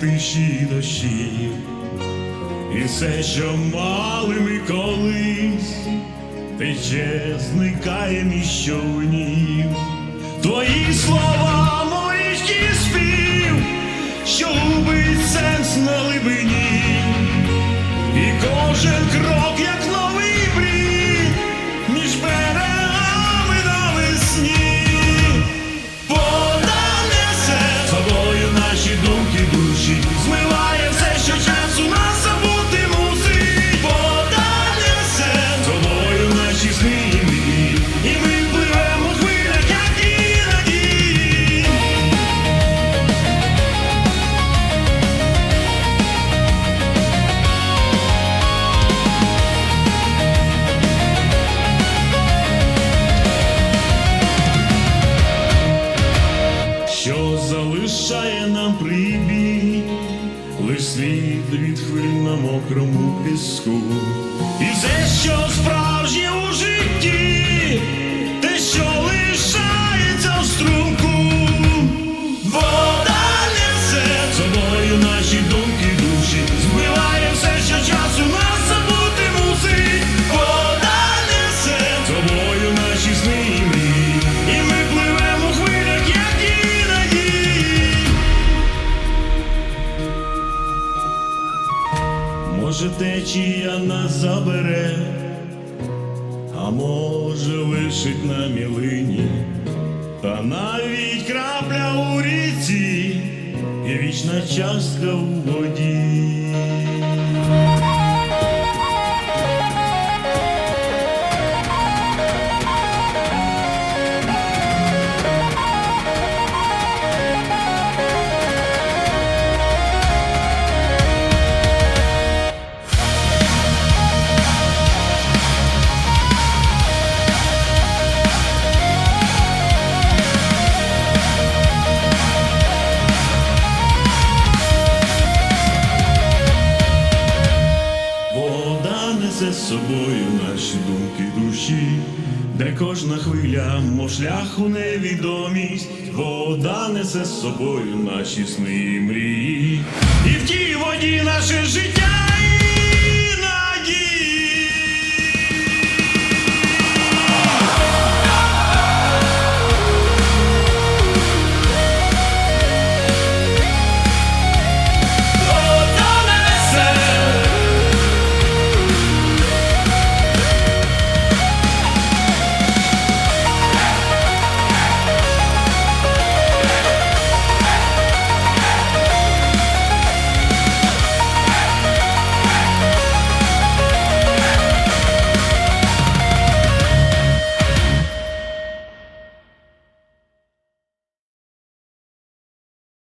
тиші дощі, і все, що мали ми колись, тече, зникає між човнів. Твої слова, залишає нам прибій, лиш слід від хвиль на мокрому піску. І все, що справжнє у житті, Може, течія нас забере, а може лишить на мілині, та навіть крапля у ріці і вічна частка у воді. Несе з собою наші думки душі, де кожна хвиля, мов шлях у невідомість, вода несе з собою наші сни і мрії, і в тій воді наше життя.